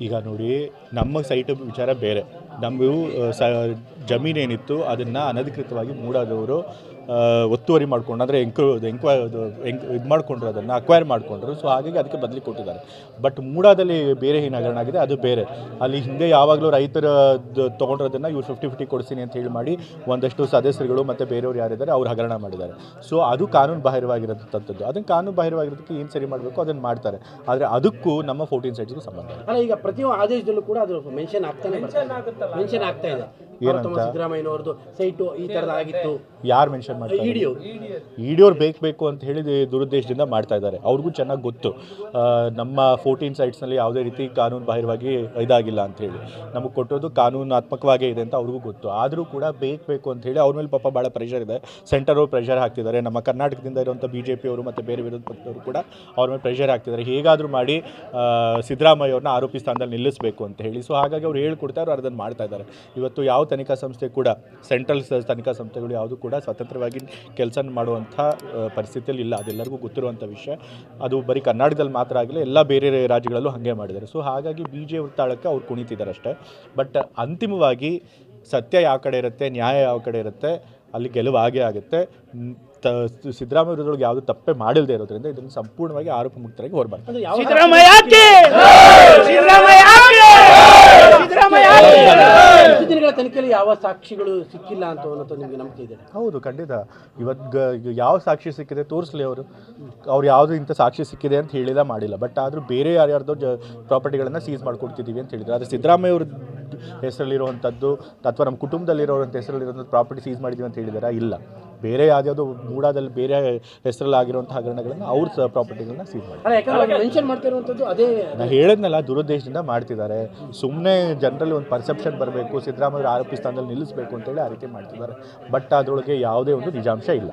ಈಗ ನೋಡಿ ನಮ್ಮ ಸೈಟ್ ವಿಚಾರ ಬೇರೆ. ನಮ್ಮದು ಸ ಜಮೀನೇನಿತ್ತು ಅದನ್ನು ಅನಧಿಕೃತವಾಗಿ ಮೂಡಾದವರು ಒತ್ತುವರಿ ಮಾಡ್ಕೊಂಡು ಅಂದರೆ ಎಂಕ್ ಎಂಕ್ವ ಎಂಕ್ ಇದು ಮಾಡ್ಕೊಂಡ್ರು ಅದನ್ನು ಅಕ್ವೈರ್ ಮಾಡಿಕೊಂಡ್ರು ಸೊ ಹಾಗಾಗಿ ಅದಕ್ಕೆ ಬದಲಿ ಕೊಟ್ಟಿದ್ದಾರೆ. ಬಟ್ ಮೂಡಾದಲ್ಲಿ ಬೇರೆ ಏನು ಹಗರಣ ಆಗಿದೆ ಅದು ಬೇರೆ. ಅಲ್ಲಿ ಹಿಂದೆ ಯಾವಾಗಲೂ ರೈತರ ತೊಗೊಂಡಿರೋದನ್ನು ಇವ್ರು ಫಿಫ್ಟಿ ಫಿಫ್ಟಿ ಕೊಡ್ತೀನಿ ಅಂತ ಹೇಳಿ ಮಾಡಿ ಒಂದಷ್ಟು ಸದಸ್ಯರುಗಳು ಮತ್ತು ಬೇರೆಯವ್ರು ಯಾರಿದ್ದಾರೆ ಅವ್ರು ಹಗರಣ ಮಾಡಿದ್ದಾರೆ. ಸೊ ಅದು ಕಾನೂನು ಬಾಹಿರವಾಗಿರೋಂಥದ್ದು ಅದನ್ನು ಕಾನೂನು ಬಾಹಿರವಾಗಿರೋದಕ್ಕೆ ಏನು ಸರಿ ಮಾಡಬೇಕು ಅದನ್ನು ಮಾಡ್ತಾರೆ. ಆದರೆ ಅದಕ್ಕೂ ನಮ್ಮ ಫೋರ್ಟೀನ್ ಸೈಟ್ಸ್ಗೂ ಸಂಬಂಧ ಈಗ ಪ್ರತಿಯೊಂದು ಆದೇಶದಲ್ಲೂ ಕೂಡ ಅದು ಮೆನ್ಷನ್ ಆಗ್ತಾನೆ ಮೆನ್ಷನ್ ಆಗ್ತಾ ಇದೆ. ಏನಂತ? ತಮ್ಮ ಸಿದ್ದರಾಮಯ್ಯನವ್ರದ್ದು ಸೈಟು ಈ ಥರದಾಗಿತ್ತು ಯಾರು ಮೆನ್ಷನ್ ಮಾಡ್ತಾರೆ ಇಡಿಯೋ ಇಡಿಯೋರು ಬೇಕು ಬೇಕು ಅಂತ ಹೇಳಿ ದುರುದ್ದೇಶದಿಂದ ಮಾಡ್ತಾ ಇದ್ದಾರೆ. ಅವ್ರಿಗೂ ಚೆನ್ನಾಗಿ ಗೊತ್ತು. ಆ, ನಮ್ಮ ಫೋರ್ಟೀನ್ ಸೈಟ್ಸ್ನಲ್ಲಿ ಯಾವುದೇ ರೀತಿ ಕಾನೂನು ಬಾಹಿರವಾಗಿ ಇದಾಗಿಲ್ಲ ಅಂತ ಹೇಳಿ. ನಮಗೆ ಕೊಟ್ಟೋದು ಕಾನೂನಾತ್ಮಕವಾಗೇ ಇದೆ ಅಂತ ಅವ್ರಿಗೂ ಗೊತ್ತು. ಆದರೂ ಕೂಡ ಬೇಕು ಬೇಕು ಅಂತ ಹೇಳಿ ಅವ್ರ ಮೇಲೆ ಪಾಪ ಭಾಳ ಪ್ರೆಷರ್ ಇದೆ. ಸೆಂಟರ್ ಅವರು ಪ್ರೆಷರ್ ಹಾಕ್ತಿದ್ದಾರೆ. ನಮ್ಮ ಕರ್ನಾಟಕದಿಂದ ಇರುವಂಥ ಬಿ ಜೆ ಪಿಯವರು ಮತ್ತು ಬೇರೆ ವಿರೋಧ ಪಕ್ಷದವರು ಕೂಡ ಅವ್ರ ಮೇಲೆ ಪ್ರೆಷರ್ ಹಾಕ್ತಿದ್ದಾರೆ. ಹೇಗಾದರೂ ಮಾಡಿ ಆ, ಸಿದ್ದರಾಮಯ್ಯ ಅವ್ರನ್ನ ಆರೋಪಿ ಸ್ಥಾನದಲ್ಲಿ ನಿಲ್ಲಿಸಬೇಕು ಅಂತ ಹೇಳಿ. ಸೊ ಹಾಗಾಗಿ ಅವ್ರು ಹೇಳ್ಕೊಡ್ತಾರೆ ಅವ್ರು ಅದನ್ನು ಮಾಡ್ತಾ ಇದ್ದಾರೆ. ಇವತ್ತು ಯಾವ ತನಿಖಾ ಸಂಸ್ಥೆ ಕೂಡ ಸೆಂಟ್ರಲ್ ತನಿಖಾ ಸಂಸ್ಥೆಗಳು ಯಾವುದು ಕೂಡ ಸ್ವತಂತ್ರವಾಗಿ ಕೆಲಸ ಮಾಡುವಂಥ ಪರಿಸ್ಥಿತಿಯಲ್ಲಿ ಇಲ್ಲ. ಅದೆಲ್ಲರಿಗೂ ಗೊತ್ತಿರುವಂಥ ವಿಷಯ. ಅದು ಬರೀ ಕರ್ನಾಟಕದಲ್ಲಿ ಮಾತ್ರ ಆಗಲಿ ಎಲ್ಲ ಬೇರೆ ರಾಜ್ಯಗಳಲ್ಲೂ ಹಾಗೆ ಮಾಡಿದ್ದಾರೆ. ಸೊ ಹಾಗಾಗಿ ಬಿ ಜೆ ತಾಳಕ್ಕೆ ಅವ್ರು ಕುಣಿತಿದ್ದಾರೆ ಅಷ್ಟೇ ಬಟ್ ಅಂತಿಮವಾಗಿ ಸತ್ಯ ಯಾವ ಕಡೆ ಇರುತ್ತೆ ನ್ಯಾಯ ಯಾವ ಕಡೆ ಇರುತ್ತೆ ಅಲ್ಲಿ ಗೆಲುವು ಆಗೇ ಆಗುತ್ತೆ. ತ ಸಿದ್ದರಾಮಯ್ಯ ಯಾವುದು ತಪ್ಪೇ ಮಾಡಿಲ್ಲದೆ ಇರೋದ್ರಿಂದ ಇದನ್ನು ಸಂಪೂರ್ಣವಾಗಿ ಆರೋಪ ಮುಕ್ತರಾಗಿ ಹೊರಬಾರ್ದು ಅಂದ್ರೆ ತನಿಖೆಯಲ್ಲಿ ಯಾವ ಸಾಕ್ಷಿಗಳು ಸಿಕ್ಕಿಲ್ಲ ಅಂತ ಅನ್ನೋದು ನಿಮಗೆ ನಂಬಿಕೆ ಇದೆ? ಹೌದು, ಖಂಡಿತ. ಇವತ್ತು ಯಾವ ಸಾಕ್ಷಿ ಸಿಕ್ಕಿದೆ ತೋರಿಸ್ಲಿ ಅವರು. ಅವ್ರು ಯಾವುದು ಇಂಥ ಸಾಕ್ಷಿ ಸಿಕ್ಕಿದೆ ಅಂತ ಹೇಳಿಲ್ಲ, ಮಾಡಿಲ್ಲ. ಬಟ್ ಆದರೂ ಬೇರೆ ಯಾರ್ಯಾರ್ದೋ ಜ ಪ್ರಾಪರ್ಟಿಗಳನ್ನು ಸೀಸ್ ಮಾಡ್ಕೊಡ್ತಿದ್ದೀವಿ ಅಂತ ಹೇಳಿದ್ರು. ಆದರೆ ಸಿದ್ದರಾಮಯ್ಯ ಅವ್ರ ಹೆಸರಲ್ಲಿರುವಂಥದ್ದು, ಅಥವಾ ನಮ್ಮ ಕುಟುಂಬದಲ್ಲಿರೋವಂಥ ಹೆಸರಲ್ಲಿರುವಂಥ ಪ್ರಾಪರ್ಟಿ ಸೀಸ್ ಮಾಡಿದ್ದೀವಿ ಅಂತ ಹೇಳಿದಾರಾ? ಇಲ್ಲ. ಬೇರೆ ಯಾವುದ್ಯಾವುದೋ ಮೂಡಾದಲ್ಲಿ ಬೇರೆ ಹೆಸರಲ್ಲಿ ಆಗಿರುವಂಥ ಹಗರಣಗಳನ್ನು ಅವ್ರ ಪ್ರಾಪರ್ಟಿಗಳನ್ನ ಸೀಸ್ ಮಾಡಿ ಅದೇ ನಾ ಹೇಳದ್ನಲ್ಲ ದುರುದ್ದೇಶದಿಂದ ಮಾಡ್ತಿದ್ದಾರೆ. ಸುಮ್ಮನೆ ಜನರಲ್ಲಿ ಒಂದು ಪರ್ಸೆಪ್ಷನ್ ಬರಬೇಕು ಸಿದ್ದರಾಮಯ್ಯ ಆರೋಪಿ ಸ್ಥಾನದಲ್ಲಿ ನಿಲ್ಲಿಸಬೇಕು ಅಂತೇಳಿ ಆ ರೀತಿ ಮಾಡ್ತಿದ್ದಾರೆ. ಬಟ್ ಅದರೊಳಗೆ ಯಾವುದೇ ಒಂದು ನಿಜಾಂಶ ಇಲ್ಲ.